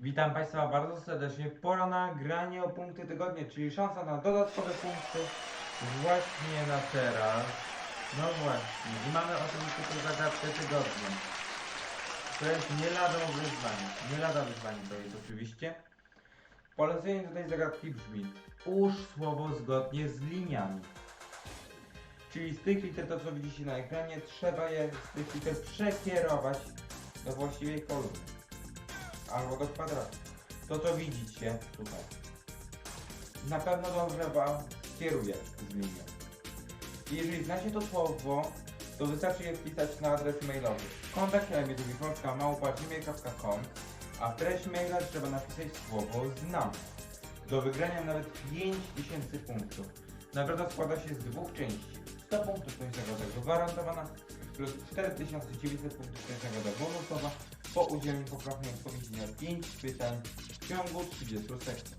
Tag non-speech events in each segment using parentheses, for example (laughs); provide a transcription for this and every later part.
Witam Państwa bardzo serdecznie. Pora na granie o punkty tygodnia, czyli szansa na dodatkowe punkty właśnie na teraz. No właśnie, i mamy oczywiście tę zagadkę tygodnia. To jest nie lada wyzwanie. Nie lada wyzwanie to jest oczywiście. Polecenie do tej zagadki brzmi Ułóż słowo zgodnie z liniami. Czyli z tych liter, to co widzicie na ekranie, trzeba je z tych liter przekierować do właściwej kolumny albo do kwadratu. To co widzicie tutaj. Na pewno dobrze Wam kieruje z linią. Jeżeli znacie to słowo, to wystarczy je wpisać na adres mailowy kontakt małpa.gmail.com a w treść maila trzeba napisać słowo znam. Do wygrania nawet 5000 punktów. Nagroda składa się z dwóch części. 100 punktów to jest nagroda gwarantowana plus 4900 punktów to jest nagroda bonusowa po udzieleniu poprawnej odpowiedzi na 5 pytań w ciągu 30 sekund.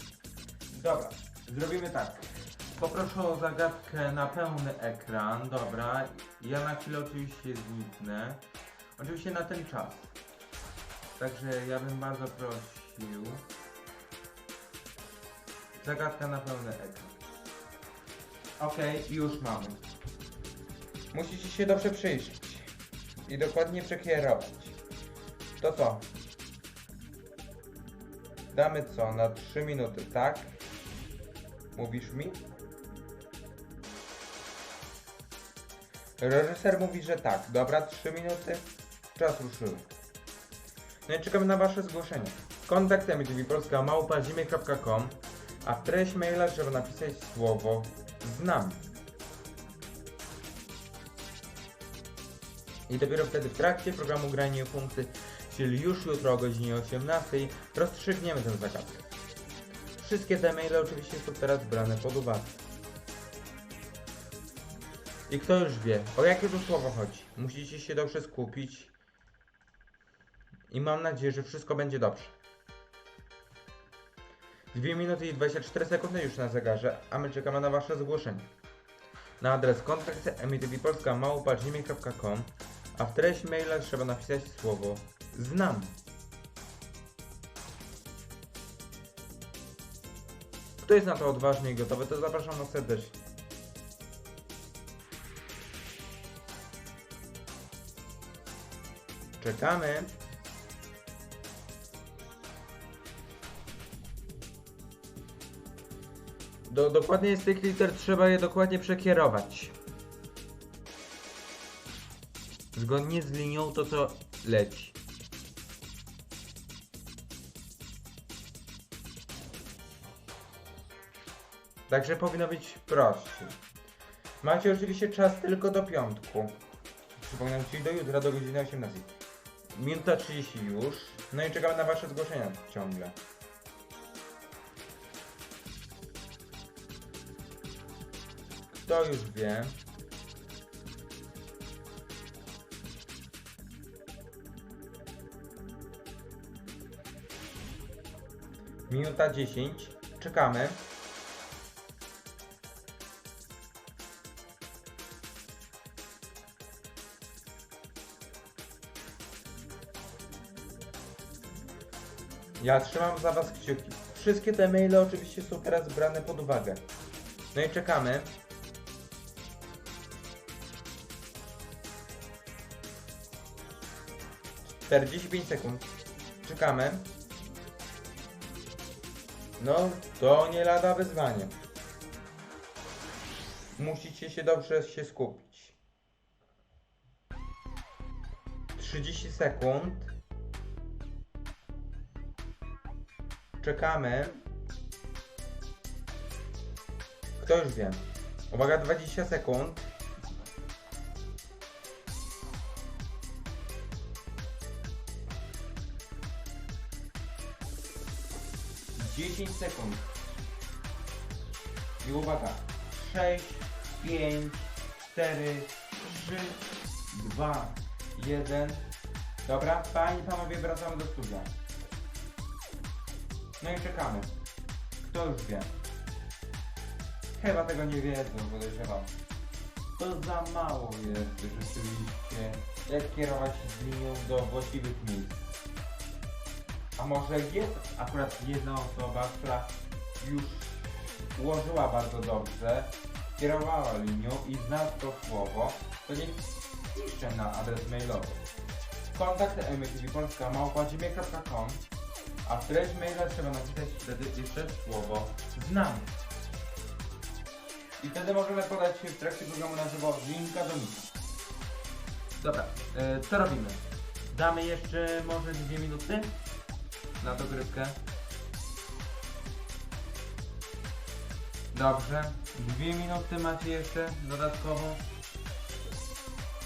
Dobra, zrobimy tak. Poproszę o zagadkę na pełny ekran. Dobra, ja na chwilę oczywiście zniknę. Oczywiście na ten czas. Także ja bym bardzo prosił. Zagadka na pełny ekran. Okej, już mamy. Musicie się dobrze przyjrzeć i dokładnie przekierować. To co? Damy co? Na 3 minuty, tak? Mówisz mi? Reżyser mówi, że tak. Dobra, 3 minuty. Czas ruszyły. No i czekamy na Wasze zgłoszenie. Kontakt polska małpa gmail.com a w treść maila trzeba napisać słowo znam. I dopiero wtedy w trakcie programu Granie Punkty, czyli już jutro o godzinie 18 rozstrzygniemy tę zagadkę. Wszystkie te maile oczywiście są teraz brane pod uwagę. I kto już wie, o jakie tu słowo chodzi? Musicie się dobrze skupić. I mam nadzieję, że wszystko będzie dobrze. 2 minuty i 24 sekundy już na zegarze, a my czekamy na Wasze zgłoszenie. Na adres kontakt małpa.gmail.com a w treść maila trzeba napisać słowo znam. Kto jest na to odważny i gotowy, to zapraszam na serdecznie. Czekamy. Do, dokładnie z tych liter trzeba je dokładnie przekierować. Zgodnie z linią to co leci. Także powinno być prościej. Macie oczywiście czas tylko do piątku. Przypominam, czyli do jutra, do godziny 18. Minuta 30 już. No i czekamy na Wasze zgłoszenia ciągle. Kto już wie? Minuta 10. Czekamy. Ja trzymam za Was kciuki. Wszystkie te maile oczywiście są teraz brane pod uwagę. No i czekamy. Czterdzieści pięć sekund. Czekamy. No, to nie lada wyzwanie. Musicie się dobrze się skupić. 30 sekund. Czekamy. Kto już wie? Uwaga, 20 sekund. Dziesięć sekund. I uwaga. 6, 5, 4, 3, 2, 1. Dobra, panie i panowie, wracamy do studia. No i czekamy. Kto już wie? Chyba tego nie wiedzą, podejrzewam. To za mało jest rzeczywiście, jak kierować linią do właściwych miejsc. A może jest akurat jedna osoba, która już ułożyła bardzo dobrze, kierowała linią i zna to słowo, to niech pisze na adres mailowy. Kontakt mtvpolska.gmail.com a w treść maila trzeba napisać wtedy jeszcze słowo znam. I wtedy możemy podać w trakcie programu na żywo linka do mika. Dobra, e, co robimy? Damy jeszcze może dwie minuty na dogrywkę. Dobrze, dwie minuty macie jeszcze dodatkowo.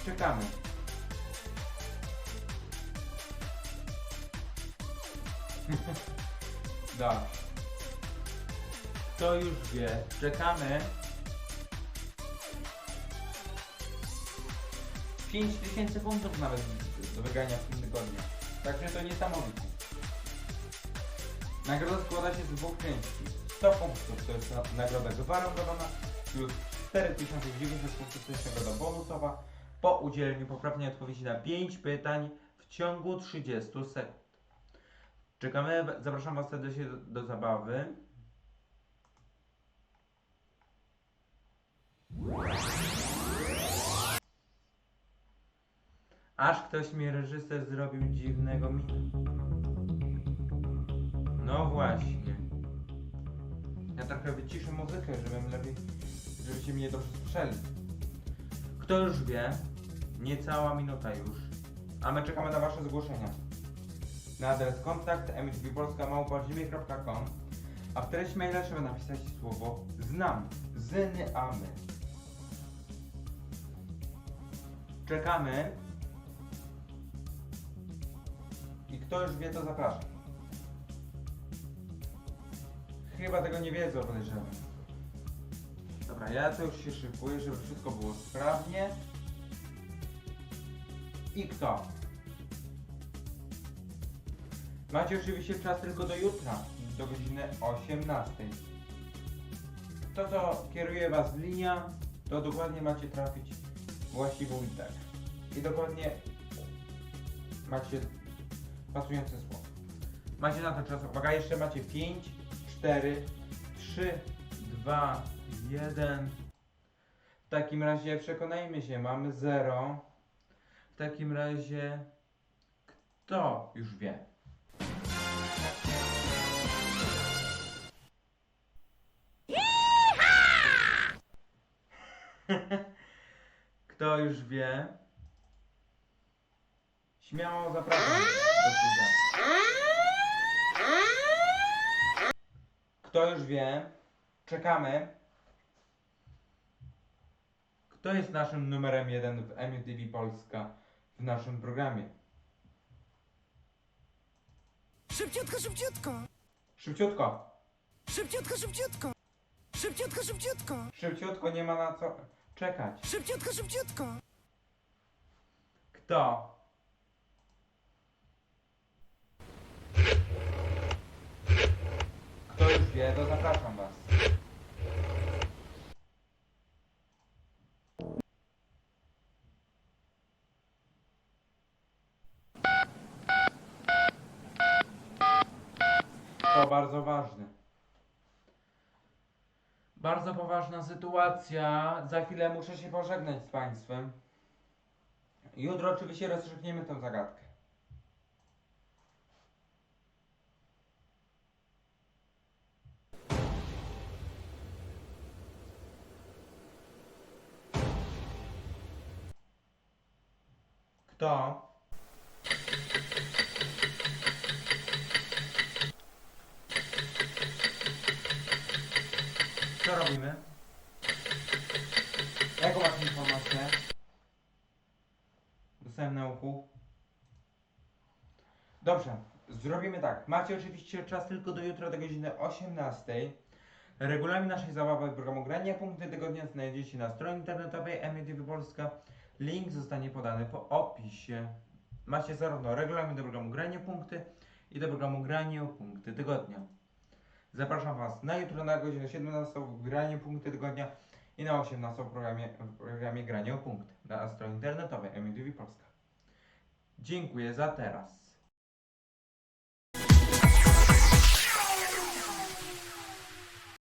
Czekamy. (laughs) Dobrze. Kto już wie, czekamy. 5000 punktów nawet do wygrania w tym tygodniu. Także to niesamowite. Nagroda składa się z dwóch części. 100 punktów to jest na- nagroda gwarantowana plus 4090 punktów to jest nagroda bonusowa po udzieleniu poprawnej odpowiedzi na 5 pytań w ciągu 30 sekund. Czekamy, zapraszam Was serdecznie do, do zabawy. Aż ktoś mi reżyser zrobił dziwnego mina. No właśnie. Ja trochę wyciszę muzykę, żebym lepiej, żebyście mnie dobrze słyszeli. Kto już wie, niecała minuta już, a my czekamy na Wasze zgłoszenia. Na adres kontakt mtbpolska.gmail.com a w treść maila trzeba napisać słowo znam, zyny amy. Czekamy. I kto już wie, to zapraszam. Chyba tego nie wiedzą, podejrzewam. Dobra, ja to już się szykuję, żeby wszystko było sprawnie. I kto? Macie oczywiście czas tylko do jutra, do godziny 18. To, co kieruje Was linia, to dokładnie macie trafić właściwą literę. I dokładnie macie pasujące słowo. Macie na to czas. Uwaga, jeszcze macie 5, 4, 3, 2, 1. W takim razie przekonajmy się, mamy 0. W takim razie kto już wie? Kto już wie? Śmiało zapraszam. Kto już wie? Czekamy. Kto jest naszym numerem jeden w MUTV Polska w naszym programie? Szybciutko, szybciutko! Szybciutko. Szybciutko, szybciutko! Szybciutko, szybciutko! Szybciutko, nie ma na co czekać. Szybciutko, szybciutko! Kto? Kto już wie, to zapraszam Was. Bardzo ważne. Bardzo poważna sytuacja. Za chwilę muszę się pożegnać z Państwem. Jutro oczywiście rozstrzygniemy tę zagadkę. Kto? Robimy? Jaką masz informację? Dostałem na uchu. Dobrze, zrobimy tak. Macie oczywiście czas tylko do jutra do godziny 18. Regulamin naszej zabawy programu Grania Punkty Tygodnia znajdziecie na stronie internetowej MTV Polska. Link zostanie podany po opisie. Macie zarówno regulamin do programu Granie Punkty i do programu Granie Punkty Tygodnia. Zapraszam Was na jutro na godzinę 17 w Granie Punkty Tygodnia i na 18 w programie, w programie Granie o Punkty na stronie internetowej MTV Polska. Dziękuję za teraz.